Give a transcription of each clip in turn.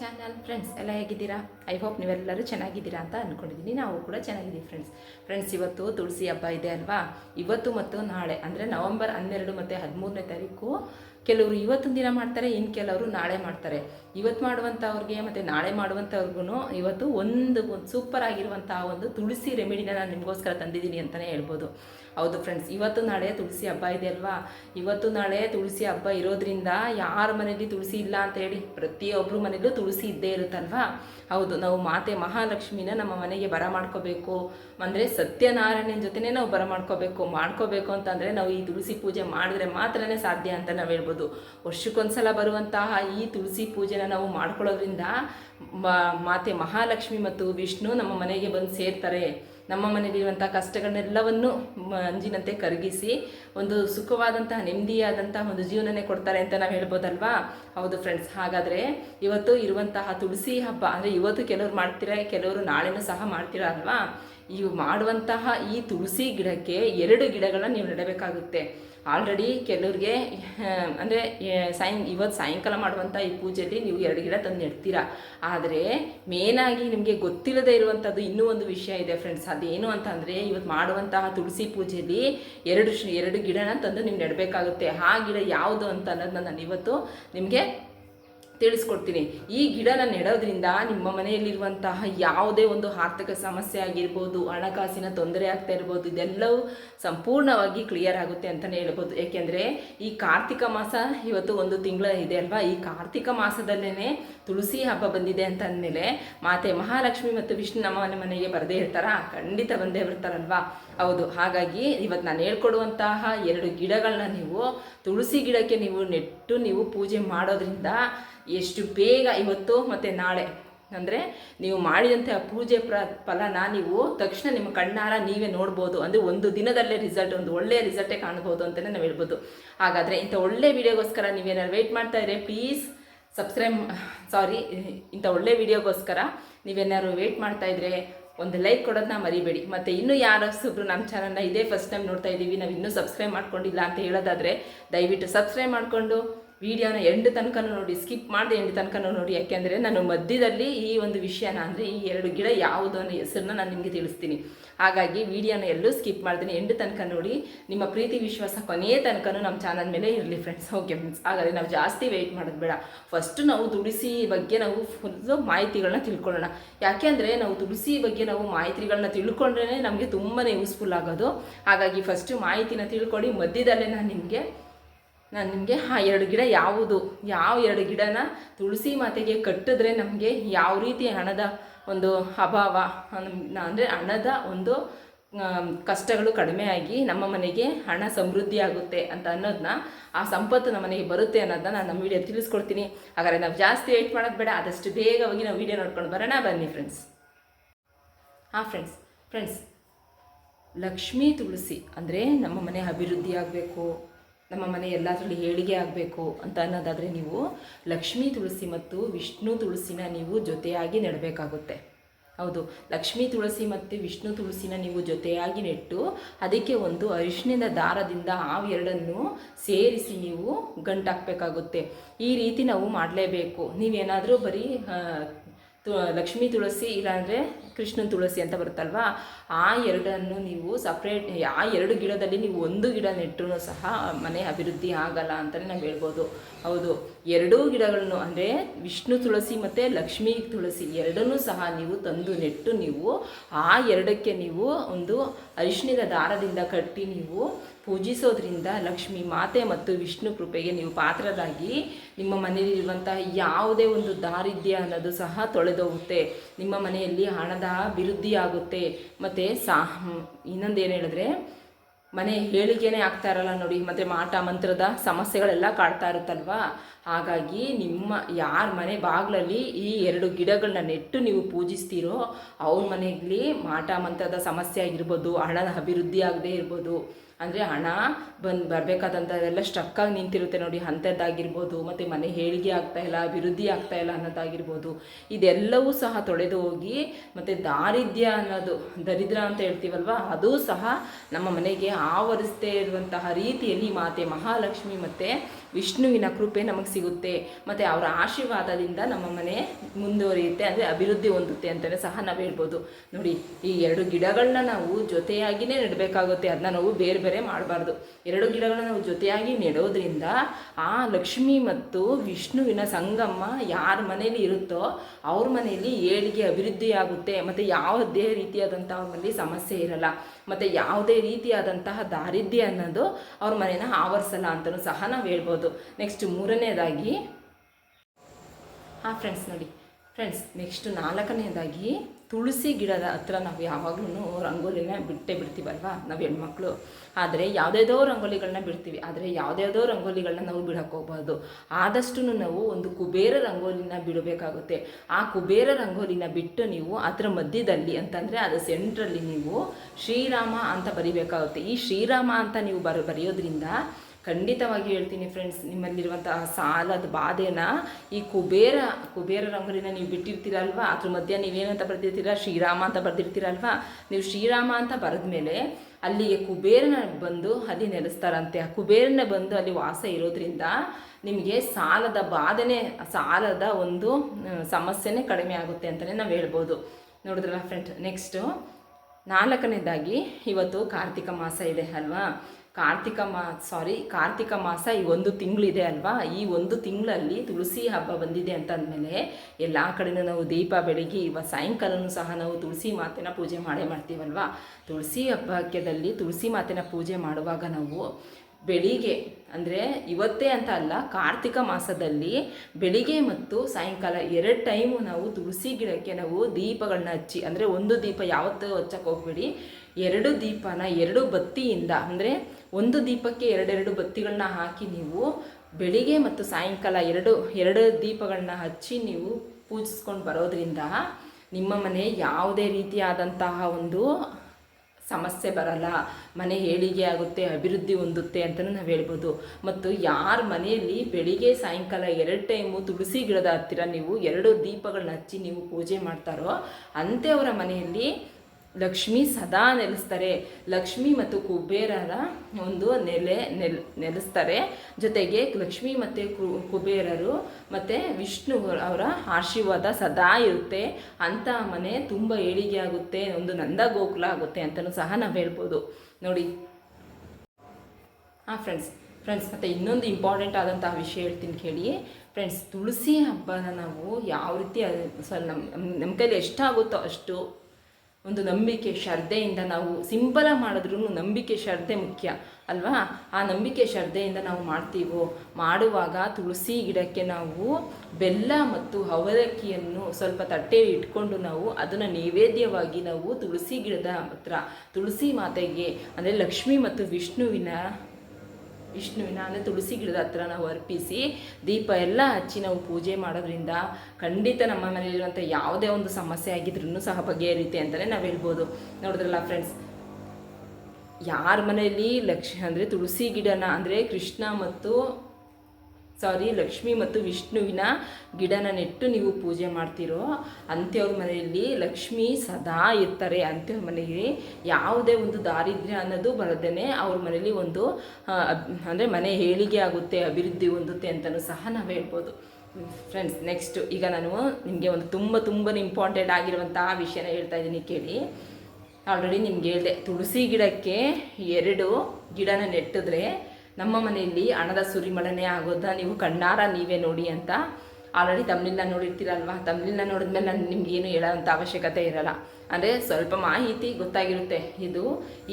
Channel friends ಎಲ್ಲ ಹೇಗಿದ್ದೀರಾ? I hope ನೀವೆಲ್ಲರೂ ಚೆನ್ನಾಗಿದ್ದೀರಾ ಅಂತ ಅಂದ್ಕೊಂಡಿದ್ದೀನಿ ನಾವು ಕೂಡ ಚೆನ್ನಾಗಿದ್ದೀವಿ ಫ್ರೆಂಡ್ಸ್ ಫ್ರೆಂಡ್ಸ್ ಇವತ್ತು ತುಳಸಿ ಹಬ್ಬ ಇದೆ ಅಲ್ವಾ? ಇವತ್ತು ಮತ್ತು ನಾಳೆ, ಅಂದರೆ ನವಂಬರ್ ಹನ್ನೆರಡು ಮತ್ತು ಹದಿಮೂರನೇ ತಾರೀಕು ಕೆಲವರು ಇವತ್ತಿನ ದಿನ ಮಾಡ್ತಾರೆ ಇನ್ನು ಕೆಲವರು ನಾಳೆ ಮಾಡ್ತಾರೆ. ಇವತ್ತು ಮಾಡುವಂಥವ್ರಿಗೆ ಮತ್ತು ನಾಳೆ ಮಾಡುವಂಥವ್ರಿಗೂ ಇವತ್ತು ಒಂದು ಸೂಪರ್ ಆಗಿರುವಂಥ ಒಂದು ತುಳಸಿ ರೆಮಿಡಿನ ನಾನು ನಿಮಗೋಸ್ಕರ ತಂದಿದ್ದೀನಿ ಅಂತಲೇ ಹೇಳ್ಬೋದು. ಹೌದು ಫ್ರೆಂಡ್ಸ್ ಇವತ್ತು ನಾಳೆ ತುಳಸಿ ಹಬ್ಬ ಇದೆ ಅಲ್ವಾ? ಇವತ್ತು ನಾಳೆ ತುಳಸಿ ಹಬ್ಬ ಇರೋದ್ರಿಂದ ಯಾರ ಮನೇಲಿ ತುಳಸಿ ಇಲ್ಲ ಅಂತ ಹೇಳಿ ಪ್ರತಿಯೊಬ್ಬರು ಮನೇಲೂ ತುಳಸಿ ಇದ್ದೇ ಇರುತ್ತಲ್ವಾ? ಹೌದು, ನಾವು ಮಾತೆ ಮಹಾಲಕ್ಷ್ಮಿನ ನಮ್ಮ ಮನೆಗೆ ಬರ ಮಾಡ್ಕೋಬೇಕು. ಅಂದರೆ ಸತ್ಯನಾರಾಯಣನ ಜೊತೆನೇ ನಾವು ಬರ ಮಾಡ್ಕೋಬೇಕು. ಮಾಡ್ಕೋಬೇಕು ಅಂತಂದರೆ ನಾವು ಈ ತುಳಸಿ ಪೂಜೆ ಮಾಡಿದ್ರೆ ಮಾತ್ರನೇ ಸಾಧ್ಯ ಅಂತ ನಾವು ಹೇಳ್ಬೋದು. ವರ್ಷಕ್ಕೊಂದ್ಸಲ ಬರುವಂತಹ ಈ ತುಳಸಿ ಪೂಜೆನ ನಾವು ಮಾಡ್ಕೊಳ್ಳೋದ್ರಿಂದ ಮಾತೆ ಮಹಾಲಕ್ಷ್ಮಿ ಮತ್ತು ವಿಷ್ಣು ನಮ್ಮ ಮನೆಗೆ ಬಂದು ಸೇರ್ತಾರೆ. ನಮ್ಮ ಮನೆಯಲ್ಲಿರುವಂಥ ಕಷ್ಟಗಳನ್ನೆಲ್ಲವನ್ನು ಅಂಜಿನಂತೆ ಕರಗಿಸಿ ಒಂದು ಸುಖವಾದಂತಹ, ನೆಮ್ಮದಿಯಾದಂತಹ ಒಂದು ಜೀವನನೇ ಕೊಡ್ತಾರೆ ಅಂತ ನಾವು ಹೇಳ್ಬೋದಲ್ವಾ? ಹೌದು ಫ್ರೆಂಡ್ಸ್ ಹಾಗಾದರೆ ಇವತ್ತು ಇರುವಂತಹ ತುಳಸಿ ಹಬ್ಬ, ಅಂದರೆ ಇವತ್ತು ಕೆಲವರು ಮಾಡ್ತೀರಾ, ಕೆಲವರು ನಾಳೆನೂ ಸಹ ಮಾಡ್ತೀರಾ ಅಲ್ವಾ? ಇವು ಮಾಡುವಂತಹ ಈ ತುಳಸಿ ಗಿಡಕ್ಕೆ ಎರಡು ಗಿಡಗಳನ್ನ ನೀವು ನೆಡಬೇಕಾಗುತ್ತೆ. ಆಲ್ರೆಡಿ ಕೆಲವ್ರಿಗೆ ಅಂದರೆ ಸಾಯಂ, ಇವತ್ತು ಸಾಯಂಕಾಲ ಮಾಡುವಂಥ ಈ ಪೂಜೆಯಲ್ಲಿ ನೀವು ಎರಡು ಗಿಡ ತಂದು ನೆಡ್ತೀರ? ಆದರೆ ಮೇನಾಗಿ ನಿಮಗೆ ಗೊತ್ತಿಲ್ಲದೆ ಇರುವಂಥದ್ದು ಇನ್ನೂ ಒಂದು ವಿಷಯ ಇದೆ ಫ್ರೆಂಡ್ಸ್ ಅದೇನು ಅಂತ ಅಂದರೆ, ಇವತ್ತು ಮಾಡುವಂತಹ ತುಳಸಿ ಪೂಜೆಯಲ್ಲಿ ಎರಡು ಎರಡು ಗಿಡನ ತಂದು ನೀವು ನೆಡಬೇಕಾಗುತ್ತೆ. ಆ ಗಿಡ ಯಾವುದು ಅಂತ ಅನ್ನೋದನ್ನ ನಾನು ಇವತ್ತು ನಿಮಗೆ ತಿಳಿಸ್ಕೊಡ್ತೀನಿ. ಈ ಗಿಡನ ನೆಡೋದ್ರಿಂದ ನಿಮ್ಮ ಮನೆಯಲ್ಲಿರುವಂತಹ ಯಾವುದೇ ಒಂದು ಆರ್ಥಿಕ ಸಮಸ್ಯೆ ಆಗಿರ್ಬೋದು, ಹಣಕಾಸಿನ ತೊಂದರೆ ಆಗ್ತಾ ಇರ್ಬೋದು, ಇದೆಲ್ಲವೂ ಸಂಪೂರ್ಣವಾಗಿ ಕ್ಲಿಯರ್ ಆಗುತ್ತೆ ಅಂತಲೇ ಹೇಳ್ಬೋದು. ಏಕೆಂದರೆ ಈ ಕಾರ್ತಿಕ ಮಾಸ ಇವತ್ತು ಒಂದು ತಿಂಗಳ ಇದೆ ಅಲ್ವಾ? ಈ ಕಾರ್ತಿಕ ಮಾಸದಲ್ಲೇ ತುಳಸಿ ಹಬ್ಬ ಬಂದಿದೆ ಅಂತ ಅಂದಮೇಲೆ ಮಾತೆ ಮಹಾಲಕ್ಷ್ಮಿ ಮತ್ತು ವಿಷ್ಣು ನಮ್ಮ ಮನೆ ಮನೆಗೆ ಬರದೇ ಇರ್ತಾರಾ? ಖಂಡಿತ ಬಂದೇ ಬರ್ತಾರಲ್ವಾ? ಹೌದು. ಹಾಗಾಗಿ ಇವತ್ತು ನಾನು ಹೇಳ್ಕೊಡುವಂತಹ ಎರಡು ಗಿಡಗಳನ್ನ ನೀವು, ತುಳಸಿ ಗಿಡಕ್ಕೆ ನೀವು ನೆಟ್ಟು ನೀವು ಪೂಜೆ ಮಾಡೋದ್ರಿಂದ ಎಷ್ಟು ಬೇಗ ಇವತ್ತು ಮತ್ತು ನಾಳೆ. ಅಂದರೆ ನೀವು ಮಾಡಿದಂಥ ಪೂಜೆ ಪ್ರ, ಫಲನ ನೀವು ತಕ್ಷಣ ನಿಮ್ಮ ಕಣ್ಣಾರ ನೀವೇ ನೋಡ್ಬೋದು. ಅಂದರೆ ಒಂದು ದಿನದಲ್ಲೇ ರಿಸಲ್ಟ್ ಒಂದು ಒಳ್ಳೆಯ ರಿಸಲ್ಟೇ ಕಾಣ್ಬೋದು ಅಂತಲೇ ನಾವು ಹೇಳ್ಬೋದು. ಹಾಗಾದರೆ ಇಂಥ ಒಳ್ಳೆ ವಿಡಿಯೋಗೋಸ್ಕರ ನೀವೇನಾದ್ರು ವೆಯ್ಟ್ ಮಾಡ್ತಾ ಇದ್ರೆ ಪ್ಲೀಸ್ ಸಬ್ಸ್ಕ್ರೈಬ್ ಸಾರಿ ಇಂಥ ಒಳ್ಳೆ ವಿಡಿಯೋಗೋಸ್ಕರ ನೀವೇನಾದ್ರು ವೆಯ್ಟ್ ಮಾಡ್ತಾ ಇದ್ರೆ ಒಂದು ಲೈಕ್ ಕೊಡೋದನ್ನ ಮರಿಬೇಡಿ. ಮತ್ತು ಇನ್ನೂ ಯಾರು ಸುಬ್ರು ನಮ್ಮ ಚಾನಲ್ನ ಇದೇ ಫಸ್ಟ್ ಟೈಮ್ ನೋಡ್ತಾ ಇದ್ದೀವಿ ನಾವು ಇನ್ನೂ ಸಬ್ಸ್ಕ್ರೈಬ್ ಮಾಡ್ಕೊಂಡಿಲ್ಲ ಅಂತ ಹೇಳೋದಾದರೆ ದಯವಿಟ್ಟು ಸಬ್ಸ್ಕ್ರೈಬ್ ಮಾಡಿಕೊಂಡು ವಿಡಿಯೋನ ಎಂಡ್ ತನಕ ನೋಡಿ ಸ್ಕಿಪ್ ಮಾಡಿದೆ ಎಂಡ್ ತನಕ ನೋಡಿ, ಯಾಕೆಂದರೆ ನಾನು ಮಧ್ಯದಲ್ಲಿ ಈ ಒಂದು ವಿಷಯನ ಅಂದರೆ ಈ ಎರಡು ಗಿಡ ಯಾವುದು ಅನ್ನೋ ಹೆಸರನ್ನ ನಾನು ನಿಮಗೆ ತಿಳಿಸ್ತೀನಿ. ಹಾಗಾಗಿ ವಿಡಿಯೋನ ಎಲ್ಲೂ ಸ್ಕಿಪ್ ಮಾಡ್ತೀನಿ. ಎಂಡ್ ತನಕ ನೋಡಿ, ನಿಮ್ಮ ಪ್ರೀತಿ ವಿಶ್ವಾಸ ಕೊನೆಯ ತನಕನೂ ನಮ್ಮ ಚಾನಲ್ ಮೇಲೆ ಇರಲಿ ಫ್ರೆಂಡ್ಸ್ ಓಕೆ ಫ್ರೆಂಡ್ಸ್ ಹಾಗಾದರೆ ನಾವು ಜಾಸ್ತಿ ವೆಯ್ಟ್ ಮಾಡೋದು ಬೇಡ. ಫಸ್ಟು ನಾವು ತುಳಸಿ ಬಗ್ಗೆ ನಾವು ಫುಲ್ಲು ಮಾಹಿತಿಗಳನ್ನ ತಿಳ್ಕೊಳ್ಳೋಣ. ಯಾಕೆಂದರೆ ನಾವು ತುಳಸಿ ಬಗ್ಗೆ ನಾವು ಮಾಹಿತಿಗಳನ್ನ ತಿಳ್ಕೊಂಡ್ರೇ ನಮಗೆ ತುಂಬಾ ಯೂಸ್ಫುಲ್ ಆಗೋದು. ಹಾಗಾಗಿ ಫಸ್ಟು ಮಾಹಿತಿನ ತಿಳ್ಕೊಳ್ಳಿ. ಮಧ್ಯದಲ್ಲೇ ನಾನು ನಿಮಗೆ ನಾನು ನಿಮಗೆ ಆ ಎರಡು ಗಿಡ ಯಾವುದು? ಯಾವ ಎರಡು ಗಿಡನ ತುಳಸಿ ಮಾತೆಗೆ ಕಟ್ಟಿದ್ರೆ ನಮಗೆ ಯಾವ ರೀತಿ ಹಣದ ಒಂದು ಅಭಾವ? ಅಂದರೆ ಹಣದ ಒಂದು ಕಷ್ಟಗಳು ಕಡಿಮೆ ಆಗಿ ನಮ್ಮ ಮನೆಗೆ ಹಣ ಸಮೃದ್ಧಿ ಆಗುತ್ತೆ ಅಂತ ಅನ್ನೋದನ್ನ ಆ ಸಂಪತ್ತು ನಮ್ಮ ಮನೆಗೆ ಬರುತ್ತೆ ಅನ್ನೋದನ್ನ ನಾನು ನಮ್ಮ ವಿಡಿಯೋ ತಿಳಿಸ್ಕೊಡ್ತೀನಿ. ಹಾಗಾದರೆ ನಾವು ಜಾಸ್ತಿ ವೇಟ್ ಮಾಡೋದು ಬೇಡ, ಆದಷ್ಟು ಬೇಗವಾಗಿ ನಾವು ವಿಡಿಯೋ ನೋಡ್ಕೊಂಡು ಬರೋಣ. ಬನ್ನಿ ಫ್ರೆಂಡ್ಸ್ ಹಾಂ ಫ್ರೆಂಡ್ಸ್ ಫ್ರೆಂಡ್ಸ್ ಲಕ್ಷ್ಮೀ ತುಳಸಿ ಅಂದರೆ ನಮ್ಮ ಮನೆ ಅಭಿವೃದ್ಧಿ ಆಗಬೇಕು. ನಮ್ಮ ಮನೆ ಎಲ್ಲದರಲ್ಲಿ ಏಳಿಗೆ ಆಗಬೇಕು ಅಂತ ಅನ್ನೋದಾದರೆ ನೀವು ಲಕ್ಷ್ಮೀ ತುಳಸಿ ಮತ್ತು ವಿಷ್ಣು ತುಳಸಿನ ನೀವು ಜೊತೆಯಾಗಿ ನೆಡಬೇಕಾಗುತ್ತೆ. ಹೌದು, ಲಕ್ಷ್ಮೀ ತುಳಸಿ ಮತ್ತು ವಿಷ್ಣು ತುಳಸಿನ ನೀವು ಜೊತೆಯಾಗಿ ನೆಟ್ಟು ಅದಕ್ಕೆ ಒಂದು ಅರಿಶಿಣದ ದಾರದಿಂದ ಆ ಎರಡನ್ನು ಸೇರಿಸಿ ನೀವು ಗಂಟಾಕಬೇಕಾಗುತ್ತೆ. ಈ ರೀತಿ ನಾವು ಮಾಡಲೇಬೇಕು. ನೀವೇನಾದರೂ ಬರೀ ತು, ಲಕ್ಷ್ಮೀ ತುಳಸಿ ಇಲ್ಲಾಂದರೆ ಕೃಷ್ಣ ತುಳಸಿ ಅಂತ ಬರುತ್ತಲ್ವಾ? ಆ ಎರಡನ್ನು ನೀವು ಸಪ್ರೇಟ್ ಆ ಎರಡು ಗಿಡದಲ್ಲಿ ನೀವು ಒಂದು ಗಿಡ ನೆಟ್ಟರೂ ಸಹ ಮನೆ ಅಭಿವೃದ್ಧಿ ಆಗಲ್ಲ ಅಂತಲೇ ನಾವು ಹೇಳ್ಬೋದು. ಹೌದು. ಎರಡೂ ಗಿಡಗಳನ್ನು ಅಂದರೆ ವಿಷ್ಣು ತುಳಸಿ ಮತ್ತು ಲಕ್ಷ್ಮೀ ತುಳಸಿ ಎರಡನ್ನೂ ಸಹ ನೀವು ತಂದು ನೆಟ್ಟು ನೀವು ಆ ಎರಡಕ್ಕೆ ನೀವು ಒಂದು ಅರಿಶಿಣದ ದಾರದಿಂದ ಕಟ್ಟಿ ನೀವು ಪೂಜಿಸೋದ್ರಿಂದ ಲಕ್ಷ್ಮಿ ಮಾತೆ ಮತ್ತು ವಿಷ್ಣು ಕೃಪೆಗೆ ನೀವು ಪಾತ್ರರಾಗಿ ನಿಮ್ಮ ಮನೆಯಲ್ಲಿರುವಂತಹ ಯಾವುದೇ ಒಂದು ದಾರಿದ್ಯ ಅನ್ನೋದು ಸಹ ತೊಳೆದೋಗುತ್ತೆ. ನಿಮ್ಮ ಮನೆಯಲ್ಲಿ ಹಣದ ಅಭಿವೃದ್ಧಿ ಆಗುತ್ತೆ ಮತ್ತು ಸಾ ಇನ್ನೊಂದು ಏನು ಹೇಳಿದ್ರೆ, ಮನೆ ಹೇಳಿಕೆನೇ ಆಗ್ತಾ ಇರಲ್ಲ ನೋಡಿ, ಮತ್ತು ಮಾಟ ಮಂತ್ರದ ಸಮಸ್ಯೆಗಳೆಲ್ಲ ಕಾಡ್ತಾ ಇರುತ್ತಲ್ವಾ? ಹಾಗಾಗಿ ನಿಮ್ಮ, ಯಾರ ಮನೆ ಬಾಗಿಲಲ್ಲಿ ಈ ಎರಡು ಗಿಡಗಳನ್ನ ನೆಟ್ಟು ನೀವು ಪೂಜಿಸ್ತೀರೋ, ಅವ್ರ ಮನೆಯಲ್ಲಿ ಮಾಟ ಮಂತ್ರದ ಸಮಸ್ಯೆ ಆಗಿರ್ಬೋದು, ಹಣದ ಅಭಿವೃದ್ಧಿ ಆಗದೆ ಇರ್ಬೋದು. ಅಂದರೆ ಹಣ ಬಂದು ಬರಬೇಕಾದಂಥದ್ದೆಲ್ಲ ಸ್ಟ್ರಕ್ಕಾಗಿ ನಿಂತಿರುತ್ತೆ ನೋಡಿ. ಅಂಥದ್ದಾಗಿರ್ಬೋದು, ಮತ್ತು ಮನೆ ಹೇಳಿಗೆ ಆಗ್ತಾ ಇಲ್ಲ, ಅಭಿವೃದ್ಧಿ ಆಗ್ತಾ ಇಲ್ಲ ಅನ್ನೋದಾಗಿರ್ಬೋದು. ಇದೆಲ್ಲವೂ ಸಹ ತೊಳೆದು ಹೋಗಿ, ಮತ್ತು ದಾರಿದ್ರ್ಯ ಅನ್ನೋದು, ದರಿದ್ರ ಅಂತ ಹೇಳ್ತೀವಲ್ವ? ಅದು ಸಹ ನಮ್ಮ ಮನೆಗೆ ಆವರಿಸ್ತೇ ಇರುವಂತಹ ರೀತಿಯಲ್ಲಿ ಮಾತೆ ಮಹಾಲಕ್ಷ್ಮಿ ಮತ್ತು ವಿಷ್ಣುವಿನ ಕೃಪೆ ನಮಗೆ ಸಿಗುತ್ತೆ, ಮತ್ತು ಅವರ ಆಶೀರ್ವಾದದಿಂದ ನಮ್ಮ ಮನೆ ಮುಂದುವರಿಯುತ್ತೆ, ಅಂದರೆ ಅಭಿವೃದ್ಧಿ ಹೊಂದುತ್ತೆ ಅಂತಲೇ ಸಹ ನಾವು ಹೇಳ್ಬೋದು. ನೋಡಿ, ಈ ಎರಡು ಗಿಡಗಳನ್ನ ನಾವು ಜೊತೆಯಾಗಿಯೇ ನೆಡಬೇಕಾಗುತ್ತೆ ಅದನ್ನ ನಾವು ಬೇರೆ ಬೇರೆ ಮಾಡಬಾರ್ದು. ಎರಡು ಗಿಡಗಳನ್ನ ನಾವು ಜೊತೆಯಾಗಿ ನೆಡೋದ್ರಿಂದ ಆ ಲಕ್ಷ್ಮಿ ಮತ್ತು ವಿಷ್ಣುವಿನ ಸಂಗಮ ಯಾರ ಮನೇಲಿ ಇರುತ್ತೋ ಅವ್ರ ಮನೆಯಲ್ಲಿ ಏಳಿಗೆ ಅಭಿವೃದ್ಧಿಯಾಗುತ್ತೆ, ಮತ್ತು ಯಾವುದೇ ರೀತಿಯಾದಂಥ ಅವರಲ್ಲಿ ಸಮಸ್ಯೆ ಇರಲ್ಲ. ಮತ್ತು ಯಾವುದೇ ರೀತಿಯಾದಂತಹ ದಾರಿದ್ರ್ಯ ಅನ್ನೋದು ಅವ್ರ ಮನೇನ ಆವರಿಸಲ್ಲ ಅಂತಲೂ ಸಹ ನಾವು ಹೇಳ್ಬೋದು. ನೆಕ್ಸ್ಟ್ ಮೂರನೇದಾಗಿ, ಹಾಂ ಫ್ರೆಂಡ್ಸ್ ನೋಡಿ ಫ್ರೆಂಡ್ಸ್ ನೆಕ್ಸ್ಟ್ ನಾಲ್ಕನೇದಾಗಿ ತುಳಸಿ ಗಿಡದ ಹತ್ರ ನಾವು ಯಾವಾಗಲೂ ರಂಗೋಲಿನ ಬಿಟ್ಟೇ ಬಿಡ್ತೀವಲ್ವಾ? ನಾವು ಹೆಣ್ಮಕ್ಳು. ಆದರೆ ಯಾವುದೇದೋ ರಂಗೋಲಿಗಳನ್ನ ಬಿಡ್ತೀವಿ. ಆದರೆ ಯಾವುದ್ಯಾವುದೋ ರಂಗೋಲಿಗಳನ್ನ ನಾವು ಬಿಡಕ್ಕೆ ಹೋಗ್ಬಾರ್ದು. ಆದಷ್ಟು ನಾವು ಒಂದು ಕುಬೇರ ರಂಗೋಲಿನ ಬಿಡಬೇಕಾಗುತ್ತೆ. ಆ ಕುಬೇರ ರಂಗೋಲಿನ ಬಿಟ್ಟು ನೀವು ಅದರ ಮಧ್ಯದಲ್ಲಿ ಅಂತಂದರೆ ಅದು ಸೆಂಟ್ರಲ್ಲಿ ನೀವು ಶ್ರೀರಾಮ ಅಂತ ಬರಿಬೇಕಾಗುತ್ತೆ. ಈ ಶ್ರೀರಾಮ ಅಂತ ನೀವು ಬರ, ಬರೆಯೋದ್ರಿಂದ ಖಂಡಿತವಾಗಿ ಹೇಳ್ತೀನಿ ಫ್ರೆಂಡ್ಸ್ ನಿಮ್ಮಲ್ಲಿರುವಂತಹ ಸಾಲದ ಬಾಧೆನ ಈ ಕುಬೇರ ಕುಬೇರ ರಂಗೋಲಿನ ನೀವು ಬಿಟ್ಟಿರ್ತೀರಲ್ವಾ? ಅದ್ರ ಮಧ್ಯೆ ನೀವೇನಂತ ಬರೆದಿರ್ತೀರ? ಶ್ರೀರಾಮ ಅಂತ ಬರೆದಿರ್ತೀರಲ್ವಾ? ನೀವು ಶ್ರೀರಾಮ ಅಂತ ಬರೆದ್ಮೇಲೆ ಅಲ್ಲಿಗೆ ಕುಬೇರನ ಬಂದು ಅಲ್ಲಿ ನೆಲೆಸ್ತಾರಂತೆ. ಆ ಕುಬೇರನ ಬಂದು ಅಲ್ಲಿ ವಾಸ ಇರೋದ್ರಿಂದ ನಿಮಗೆ ಸಾಲದ ಬಾಧೆನೇ, ಸಾಲದ ಒಂದು ಸಮಸ್ಯೆನೇ ಕಡಿಮೆ ಆಗುತ್ತೆ ಅಂತಲೇ ನಾವು ಹೇಳ್ಬೋದು. ನೋಡಿದ್ರಲ್ಲ ಫ್ರೆಂಡ್ ನೆಕ್ಸ್ಟು ನಾಲ್ಕನೇದಾಗಿ ಇವತ್ತು ಕಾರ್ತಿಕ ಮಾಸ ಇದೆ ಅಲ್ವಾ? ಕಾರ್ತಿಕ ಮಾ ಸಾರಿ ಕಾರ್ತಿಕ ಮಾಸ ಈ ಒಂದು ತಿಂಗಳಿದೆ ಅಲ್ವಾ? ಈ ಒಂದು ತಿಂಗಳಲ್ಲಿ ತುಳಸಿ ಹಬ್ಬ ಬಂದಿದೆ ಅಂತ ಅಂದಮೇಲೆ ಎಲ್ಲ ಕಡೆನೂ ನಾವು ದೀಪ ಬೆಳಗಿ, ಇವ ಸಾಯಂಕಾಲನೂ ಸಹ ನಾವು ತುಳಸಿ ಮಾತಿನ ಪೂಜೆ ಮಾಡೇ ಮಾಡ್ತೀವಲ್ವಾ? ತುಳಸಿ ಹಬ್ಬಕ್ಕೆದಲ್ಲಿ ತುಳಸಿ ಮಾತಿನ ಪೂಜೆ ಮಾಡುವಾಗ ನಾವು ಬೆಳಿಗ್ಗೆ, ಅಂದರೆ ಇವತ್ತೇ ಅಂತ ಅಲ್ಲ, ಕಾರ್ತಿಕ ಮಾಸದಲ್ಲಿ ಬೆಳಿಗ್ಗೆ ಮತ್ತು ಸಾಯಂಕಾಲ ಎರಡು ಟೈಮು ನಾವು ತುಳಸಿ ಗಿಡಕ್ಕೆ ನಾವು ದೀಪಗಳನ್ನ ಹಚ್ಚಿ, ಅಂದರೆ ಒಂದು ದೀಪ ಯಾವತ್ತೂ ಹಚ್ಚಕ್ಕೆ ಹೋಗ್ಬೇಡಿ. ಎರಡು ದೀಪನ ಎರಡು ಬತ್ತಿಯಿಂದ, ಅಂದರೆ ಒಂದು ದೀಪಕ್ಕೆ ಎರಡೆರಡು ಬತ್ತಿಗಳನ್ನ ಹಾಕಿ ನೀವು ಬೆಳಿಗ್ಗೆ ಮತ್ತು ಸಾಯಂಕಾಲ ಎರಡು ಎರಡು ದೀಪಗಳನ್ನ ಹಚ್ಚಿ ನೀವು ಪೂಜಿಸ್ಕೊಂಡು ಬರೋದ್ರಿಂದ ನಿಮ್ಮ ಮನೆ ಯಾವುದೇ ರೀತಿಯಾದಂತಹ ಒಂದು ಸಮಸ್ಯೆ ಬರಲ್ಲ, ಮನೆ ಏಳಿಗೆ ಆಗುತ್ತೆ, ಅಭಿವೃದ್ಧಿ ಹೊಂದುತ್ತೆ ಅಂತಲೂ ನಾವು ಹೇಳ್ಬೋದು. ಮತ್ತು ಯಾರ ಮನೆಯಲ್ಲಿ ಬೆಳಿಗ್ಗೆ ಸಾಯಂಕಾಲ ಎರಡು ಟೈಮು ತುಳಸಿ ಗಿಡದ ಹತ್ತಿರ ನೀವು ಎರಡು ದೀಪಗಳನ್ನ ಹಚ್ಚಿ ನೀವು ಪೂಜೆ ಮಾಡ್ತಾರೋ ಅಂಥವರ ಮನೆಯಲ್ಲಿ ಲಕ್ಷ್ಮಿ ಸದಾ ನೆಲೆಸ್ತಾರೆ. ಲಕ್ಷ್ಮಿ ಮತ್ತು ಕುಬೇರರ ಒಂದು ನೆಲೆ ನೆಲ್ ನೆಲೆಸ್ತಾರೆ. ಜೊತೆಗೆ ಲಕ್ಷ್ಮಿ ಮತ್ತು ಕುಬೇರರು ಮತ್ತು ವಿಷ್ಣು ಅವರ ಆಶೀರ್ವಾದ ಸದಾ ಇರುತ್ತೆ. ಅಂಥ ಮನೆ ತುಂಬ ಏಳಿಗೆ ಆಗುತ್ತೆ, ಒಂದು ನಂದ ಗೋಕುಲ ಆಗುತ್ತೆ ಅಂತಲೂ ಸಹ ನಾವು ಹೇಳ್ಬೋದು. ನೋಡಿ. ಹಾಂ ಫ್ರೆಂಡ್ಸ್ ಫ್ರೆಂಡ್ಸ್ ಮತ್ತು ಇನ್ನೊಂದು ಇಂಪಾರ್ಟೆಂಟ್ ಆದಂತಹ ವಿಷಯ ಹೇಳ್ತೀನಿ ಕೇಳಿ. ಫ್ರೆಂಡ್ಸ್, ತುಳಸಿ ಹಬ್ಬನ ನಾವು ಯಾವ ರೀತಿ ಸ್ವಲ್ಪ ನಮ್ಮ ನಮ್ಮ ಕೈಲಿ ಎಷ್ಟಾಗುತ್ತೋ ಅಷ್ಟು ಒಂದು ನಂಬಿಕೆ ಶ್ರದ್ಧೆಯಿಂದ ನಾವು ಸಿಂಬಲ ಮಾಡಿದ್ರೂ ನಂಬಿಕೆ ಶ್ರದ್ಧೆ ಮುಖ್ಯ, ಅಲ್ವಾ? ಆ ನಂಬಿಕೆ ಶ್ರದ್ಧೆಯಿಂದ ನಾವು ಮಾಡ್ತೀವೋ? ಮಾಡುವಾಗ ತುಳಸಿ ಗಿಡಕ್ಕೆ ನಾವು ಬೆಲ್ಲ ಮತ್ತು ಅವಲಕ್ಕಿಯನ್ನು ಸ್ವಲ್ಪ ತಟ್ಟೆಯಲ್ಲಿ ಇಟ್ಕೊಂಡು ನಾವು ಅದನ್ನು ನೈವೇದ್ಯವಾಗಿ ನಾವು ತುಳಸಿ ಗಿಡದ ಹತ್ರ, ತುಳಸಿ ಮಾತೆಗೆ, ಅಂದರೆ ಲಕ್ಷ್ಮಿ ಮತ್ತು ವಿಷ್ಣುವಿನ ವಿಷ್ಣುವಿನ, ಅಂದರೆ ತುಳಸಿ ಗಿಡದ ಹತ್ರ ನಾವು ಅರ್ಪಿಸಿ ದೀಪ ಎಲ್ಲ ಹಚ್ಚಿ ನಾವು ಪೂಜೆ ಮಾಡೋದ್ರಿಂದ ಖಂಡಿತ ನಮ್ಮ ಮನೆಯಲ್ಲಿರುವಂಥ ಯಾವುದೇ ಒಂದು ಸಮಸ್ಯೆ ಆಗಿದ್ರೂ ಸಹ ಬಗೆಹರಿಯುತ್ತೆ ಅಂತಲೇ ನಾವು ಹೇಳ್ಬೋದು. ನೋಡಿದ್ರಲ್ಲ ಫ್ರೆಂಡ್ಸ್ ಯಾರ ಮನೆಯಲ್ಲಿ ಲಕ್ಷ, ಅಂದರೆ ತುಳಸಿ ಗಿಡನ, ಅಂದರೆ ಕೃಷ್ಣ ಮತ್ತು ಸಾರಿ ಲಕ್ಷ್ಮಿ ಮತ್ತು ವಿಷ್ಣುವಿನ ಗಿಡನ ನೆಟ್ಟು ನೀವು ಪೂಜೆ ಮಾಡ್ತೀರೋ ಅಂಥವ್ರ ಮನೆಯಲ್ಲಿ ಲಕ್ಷ್ಮಿ ಸದಾ ಇರ್ತಾರೆ ಅಂಥವ್ರ ಮನೆಗೆ. ಯಾವುದೇ ಒಂದು ದಾರಿದ್ರ್ಯ ಅನ್ನೋದು ಬರದೇನೆ ಅವ್ರ ಮನೆಯಲ್ಲಿ ಒಂದು ಅಂದರೆ ಮನೆ ಹೇಳಿಗೆ ಆಗುತ್ತೆ, ಅಭಿವೃದ್ಧಿ ಹೊಂದುತ್ತೆ ಅಂತಲೂ ಸಹ ನಾವು ಹೇಳ್ಬೋದು. ಫ್ರೆಂಡ್ಸ್ ನೆಕ್ಸ್ಟ್ ಈಗ ನಾನು ನಿಮಗೆ ಒಂದು ತುಂಬ ತುಂಬ ಇಂಪಾರ್ಟೆಂಟ್ ಆಗಿರುವಂಥ ವಿಷಯನ ಹೇಳ್ತಾ ಇದ್ದೀನಿ ಕೇಳಿ. ಆಲ್ರೆಡಿ ನಿಮ್ಗೆ ಹೇಳಿದೆ, ತುಳಸಿ ಗಿಡಕ್ಕೆ ಎರಡು ಗಿಡನ ನೆಟ್ಟಿದ್ರೆ ನಮ್ಮ ಮನೆಯಲ್ಲಿ ಹಣದ ಸುರಿಮಳನೆ ಆಗೋದನ್ನ ನೀವು ಕಣ್ಣಾರ ನೀವೇ ನೋಡಿ ಅಂತ ಆಲ್ರೆಡಿ ತಮಿಳಿನ ನೋಡಿರ್ತೀರಲ್ವಾ? ತಮಿಳಿನ ನೋಡಿದ್ಮೇಲೆ ನಾನು ನಿಮ್ಗೇನು ಹೇಳೋಂಥ ಅವಶ್ಯಕತೆ ಇರಲ್ಲ. ಅಂದರೆ ಸ್ವಲ್ಪ ಮಾಹಿತಿ ಗೊತ್ತಾಗಿರುತ್ತೆ. ಇದು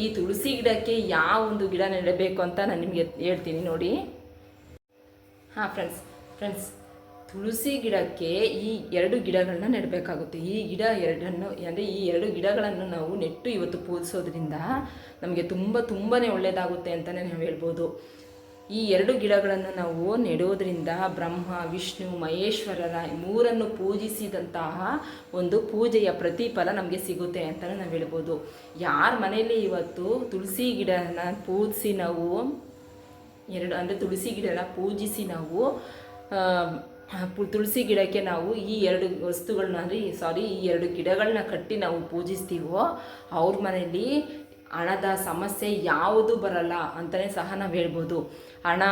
ಈ ತುಳಸಿ ಗಿಡಕ್ಕೆ ಯಾವ ಒಂದು ಗಿಡ ನೆಡಬೇಕು ಅಂತ ನಾನು ನಿಮಗೆ ಹೇಳ್ತೀನಿ ನೋಡಿ. ಹಾಂ ಫ್ರೆಂಡ್ಸ್ ಫ್ರೆಂಡ್ಸ್ ತುಳಸಿ ಗಿಡಕ್ಕೆ ಈ ಎರಡು ಗಿಡಗಳನ್ನ ನೆಡಬೇಕಾಗುತ್ತೆ. ಈ ಗಿಡ ಎರಡನ್ನು, ಅಂದರೆ ಈ ಎರಡು ಗಿಡಗಳನ್ನು ನಾವು ನೆಟ್ಟು ಇವತ್ತು ಪೂಜಿಸೋದ್ರಿಂದ ನಮಗೆ ತುಂಬ ತುಂಬಾ ಒಳ್ಳೆಯದಾಗುತ್ತೆ ಅಂತಲೇ ನಾವು ಹೇಳ್ಬೋದು. ಈ ಎರಡು ಗಿಡಗಳನ್ನು ನಾವು ನೆಡೋದ್ರಿಂದ ಬ್ರಹ್ಮ, ವಿಷ್ಣು, ಮಹೇಶ್ವರರ ಮೂರನ್ನು ಪೂಜಿಸಿದಂತಹ ಒಂದು ಪೂಜೆಯ ಪ್ರತಿಫಲ ನಮಗೆ ಸಿಗುತ್ತೆ ಅಂತಲೇ ನಾವು ಹೇಳ್ಬೋದು. ಯಾರ ಮನೆಯಲ್ಲಿ ಇವತ್ತು ತುಳಸಿ ಗಿಡನ ಪೂಜಿಸಿ ನಾವು ಎರಡು, ಅಂದರೆ ತುಳಸಿ ಗಿಡನ ಪೂಜಿಸಿ ನಾವು ತುಳಸಿ ಗಿಡಕ್ಕೆ ನಾವು ಈ ಎರಡು ವಸ್ತುಗಳನ್ನ ಅಂದರೆ ಸಾರಿ ಈ ಎರಡು ಗಿಡಗಳನ್ನ ಕಟ್ಟಿ ನಾವು ಪೂಜಿಸ್ತೀವೋ, ಅವ್ರ ಮನೆಯಲ್ಲಿ ಹಣದ ಸಮಸ್ಯೆ ಯಾವುದು ಬರಲ್ಲ ಅಂತಲೇ ಸಹ ನಾವು ಹೇಳ್ಬೋದು. ಹಣ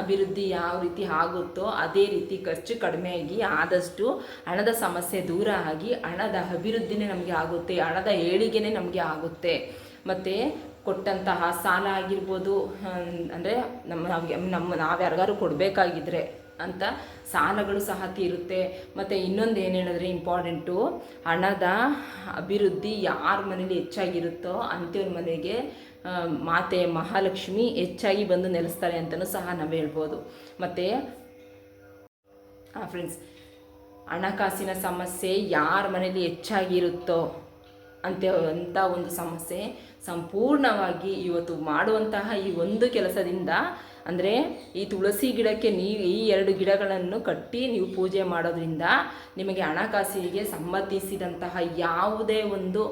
ಅಭಿವೃದ್ಧಿ ಯಾವ ರೀತಿ ಆಗುತ್ತೋ ಅದೇ ರೀತಿ ಖರ್ಚು ಕಡಿಮೆಯಾಗಿ ಆದಷ್ಟು ಹಣದ ಸಮಸ್ಯೆ ದೂರ ಆಗಿ ಹಣದ ಅಭಿವೃದ್ಧಿನೇ ನಮಗೆ ಆಗುತ್ತೆ, ಹಣದ ಏಳಿಗೆನೇ ನಮಗೆ ಆಗುತ್ತೆ. ಮತ್ತು ಕೊಟ್ಟಂತಹ ಸಾಲ ಆಗಿರ್ಬೋದು ಅಂದರೆ ನಮ್ಮ ನಾವು ನಮ್ಮ ನಾವು ಯಾರಿಗಾರು ಕೊಡಬೇಕಾಗಿದ್ರೆ. ಅಂತ ಸಾಲಗಳು ಸಹ ತೀರುತ್ತೆ. ಮತ್ತು ಇನ್ನೊಂದು ಏನು ಹೇಳಿದ್ರೆ ಇಂಪಾರ್ಟೆಂಟು ಹಣದ ಅಭಿವೃದ್ಧಿ ಯಾರ ಮನೇಲಿ ಹೆಚ್ಚಾಗಿರುತ್ತೋ ಅಂಥವ್ರ ಮನೆಗೆ ಮಾತೆ ಮಹಾಲಕ್ಷ್ಮಿ ಹೆಚ್ಚಾಗಿ ಬಂದು ನೆಲೆಸ್ತಾರೆ ಅಂತಲೂ ಸಹ ನಾವು ಹೇಳ್ಬೋದು. ಮತ್ತು ಫ್ರೆಂಡ್ಸ್ ಹಣಕಾಸಿನ ಸಮಸ್ಯೆ ಯಾರ ಮನೇಲಿ ಹೆಚ್ಚಾಗಿರುತ್ತೋ ಅಂತ ಅಂತ ಒಂದು ಸಮಸ್ಯೆ ಸಂಪೂರ್ಣವಾಗಿ ಇವತ್ತು ಮಾಡುವಂತಹ ಈ ಒಂದು ಕೆಲಸದಿಂದ ಅಂದರೆ ಈ ತುಳಸಿ ಗಿಡಕ್ಕೆ ನೀವು ಈ ಎರಡು ಗಿಡಗಳನ್ನು ಕಟ್ಟಿ ನೀವು ಪೂಜೆ ಮಾಡೋದ್ರಿಂದ ನಿಮಗೆ ಹಣಕಾಸಿಗೆ ಸಂಬಂಧಿಸಿದಂತಹ ಯಾವುದೇ ಒಂದು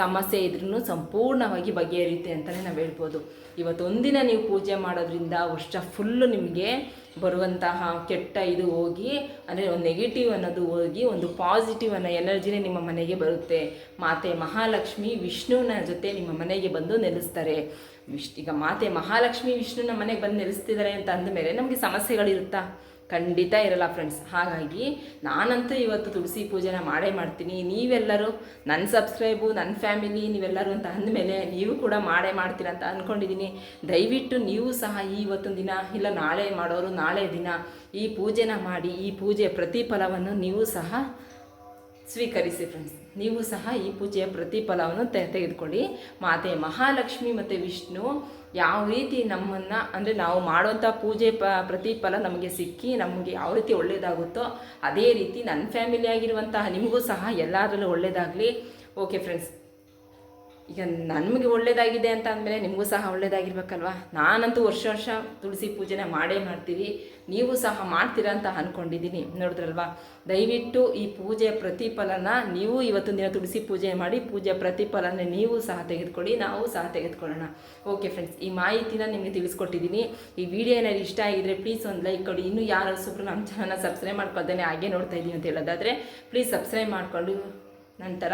ಸಮಸ್ಯೆ ಇದ್ರೂ ಸಂಪೂರ್ಣವಾಗಿ ಬಗೆಹರಿಯುತ್ತೆ ಅಂತಲೇ ನಾವು ಹೇಳ್ಬೋದು. ಇವತ್ತೊಂದಿನ ನೀವು ಪೂಜೆ ಮಾಡೋದ್ರಿಂದ ವರ್ಷ ಫುಲ್ಲು ನಿಮಗೆ ಬರುವಂತಹ ಕೆಟ್ಟ ಇದು ಹೋಗಿ, ಅಂದರೆ ಒಂದು ನೆಗೆಟಿವ್ ಅನ್ನೋದು ಹೋಗಿ, ಒಂದು ಪಾಸಿಟಿವ್ ಅನ್ನೋ ಎನರ್ಜಿನೇ ನಿಮ್ಮ ಮನೆಗೆ ಬರುತ್ತೆ. ಮಾತೆ ಮಹಾಲಕ್ಷ್ಮಿ ವಿಷ್ಣುವಿನ ಜೊತೆ ನಿಮ್ಮ ಮನೆಗೆ ಬಂದು ನೆಲೆಸ್ತಾರೆ. ವಿಶ್ ಈಗ ಮಾತೆ ಮಹಾಲಕ್ಷ್ಮಿ ವಿಷ್ಣುನ ಮನೆಗೆ ಬಂದು ನೆಲೆಸ್ತಿದ್ದಾರೆ ಅಂತ ಅಂದಮೇಲೆ ನಮಗೆ ಸಮಸ್ಯೆಗಳಿರುತ್ತಾ? ಖಂಡಿತ ಇರಲ್ಲ ಫ್ರೆಂಡ್ಸ್ ಹಾಗಾಗಿ ನಾನಂತೂ ಇವತ್ತು ತುಳಸಿ ಪೂಜೆನ ಮಾಡೇ ಮಾಡ್ತೀನಿ. ನೀವೆಲ್ಲರೂ ನನ್ನ ಸಬ್ಸ್ಕ್ರೈಬು ನನ್ನ ಫ್ಯಾಮಿಲಿ ನೀವೆಲ್ಲರೂ ಅಂತ ಅಂದಮೇಲೆ ನೀವು ಕೂಡ ಮಾಡೇ ಮಾಡ್ತೀರ ಅಂತ ಅಂದ್ಕೊಂಡಿದ್ದೀನಿ ದಯವಿಟ್ಟು ನೀವು ಸಹ ಈ ಇವತ್ತೊಂದು ದಿನ ಇಲ್ಲ ನಾಳೆ ಮಾಡೋರು ನಾಳೆ ದಿನ ಈ ಪೂಜೆನ ಮಾಡಿ ಈ ಪೂಜೆ ಪ್ರತಿಫಲವನ್ನು ನೀವು ಸಹ ಸ್ವೀಕರಿಸಿ ಫ್ರೆಂಡ್ಸ್ ನೀವು ಸಹ ಈ ಪೂಜೆಯ ಪ್ರತಿಫಲವನ್ನು ತೆ, ತೆಗೆದುಕೊಳ್ಳಿ. ಮಾತೆ ಮಹಾಲಕ್ಷ್ಮಿ ಮತ್ತು ವಿಷ್ಣು ಯಾವ ರೀತಿ ನಮ್ಮನ್ನು, ಅಂದರೆ ನಾವು ಮಾಡುವಂಥ ಪೂಜೆ ಪ, ಪ್ರತಿಫಲ ನಮಗೆ ಸಿಕ್ಕಿ, ನಮಗೆ ಯಾವ ರೀತಿ ಒಳ್ಳೆಯದಾಗುತ್ತೋ ಅದೇ ರೀತಿ ನನ್ನ ಫ್ಯಾಮಿಲಿ ಆಗಿರುವಂತಹ ನಿಮಗೂ ಸಹ ಎಲ್ಲರಲ್ಲೂ ಒಳ್ಳೆಯದಾಗಲಿ ಓಕೆ ಫ್ರೆಂಡ್ಸ್ ಈಗ ನಮಗೆ ಒಳ್ಳೇದಾಗಿದೆ ಅಂತ ಅಂದಮೇಲೆ ನಿಮಗೂ ಸಹ ಒಳ್ಳೇದಾಗಿರ್ಬೇಕಲ್ವಾ? ನಾನಂತೂ ವರ್ಷ ವರ್ಷ ತುಳಸಿ ಪೂಜೆನ ಮಾಡೇ ಮಾಡ್ತೀವಿ. ನೀವು ಸಹ ಮಾಡ್ತೀರಾ ಅಂತ ಅಂದ್ಕೊಂಡಿದ್ದೀನಿ ನೋಡಿದ್ರಲ್ವಾ? ದಯವಿಟ್ಟು ಈ ಪೂಜೆಯ ಪ್ರತಿಫಲನ ನೀವು ಇವತ್ತೊಂದು ದಿನ ತುಳಸಿ ಪೂಜೆ ಮಾಡಿ, ಪೂಜೆಯ ಪ್ರತಿಫಲನ ನೀವು ಸಹ ತೆಗೆದುಕೊಳ್ಳಿ, ನಾವು ಸಹ ತೆಗೆದುಕೊಳ್ಳೋಣ. ಓಕೆ ಫ್ರೆಂಡ್ಸ್, ಈ ಮಾಹಿತಿನ ನಿಮಗೆ ತಿಳಿಸ್ಕೊಟ್ಟಿದ್ದೀನಿ. ಈ ವಿಡಿಯೋ ಏನಾದ್ರು ಇಷ್ಟ ಆಗಿದ್ರೆ ಪ್ಲೀಸ್ ಒಂದು ಲೈಕ್ ಕೊಡಿ. ಇನ್ನೂ ಯಾರು ಸುಬ್ರು ನಮ್ಮ ಚಾನಲ್ನ ಸಬ್ಸ್ಕ್ರೈಬ್ ಮಾಡ್ಕೊಳ್ದೇನೆ ಹಾಗೆ ನೋಡ್ತಾ ಇದ್ದೀನಿ ಅಂತ ಹೇಳೋದಾದರೆ ಪ್ಲೀಸ್ ಸಬ್ಸ್ಕ್ರೈಬ್ ಮಾಡಿಕೊಂಡು ನಂತರ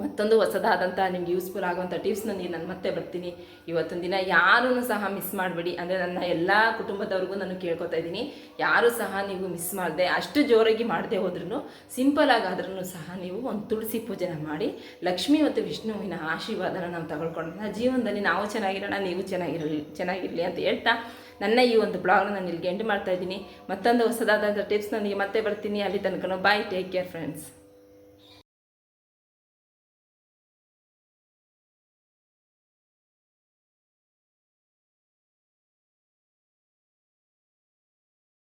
ಮತ್ತೊಂದು ಹೊಸದಾದಂಥ ನಿಮ್ಗೆ ಯೂಸ್ಫುಲ್ ಆಗುವಂಥ ಟಿಪ್ಸ್ನೊಂದಿಗೆ ನಾನು ಮತ್ತೆ ಬರ್ತೀನಿ. ಇವತ್ತೊಂದು ದಿನ ಯಾರೂ ಸಹ ಮಿಸ್ ಮಾಡಬೇಡಿ. ಅಂದರೆ ನನ್ನ ಎಲ್ಲ ಕುಟುಂಬದವ್ರಿಗೂ ನಾನು ಕೇಳ್ಕೊತಾ ಇದ್ದೀನಿ. ಯಾರೂ ಸಹ ನೀವು ಮಿಸ್ ಮಾಡದೆ ಅಷ್ಟು ಜೋರಾಗಿ ಮಾಡದೆ ಹೋದ್ರೂ ಸಿಂಪಲ್ ಆಗಾದ್ರೂ ಸಹ ನೀವು ಒಂದು ತುಳಸಿ ಪೂಜೆನ ಮಾಡಿ, ಲಕ್ಷ್ಮಿ ಮತ್ತು ವಿಷ್ಣುವಿನ ಆಶೀರ್ವಾದನ ನಾವು ನನ್ನ ಜೀವನದಲ್ಲಿ ನಾವು ಚೆನ್ನಾಗಿರೋಣ, ನೀವು ಚೆನ್ನಾಗಿರಲಿ ಚೆನ್ನಾಗಿರಲಿ ಅಂತ ಹೇಳ್ತಾ ನನ್ನ ಈ ಒಂದು ಬ್ಲಾಗ್ನ ನಾನು ಇಲ್ಲಿಗೆ ಎಂಡ್ ಮಾಡ್ತಾ ಇದ್ದೀನಿ. ಮತ್ತೊಂದು ಹೊಸದಾದಂಥ ಟಿಪ್ಸ್ ನನಗೆ ಮತ್ತೆ ಬರ್ತೀನಿ. ಅಲ್ಲಿ ತನಕ ಬಾಯ್ ಟೇಕ್ ಕೇರ್ ಫ್ರೆಂಡ್ಸ್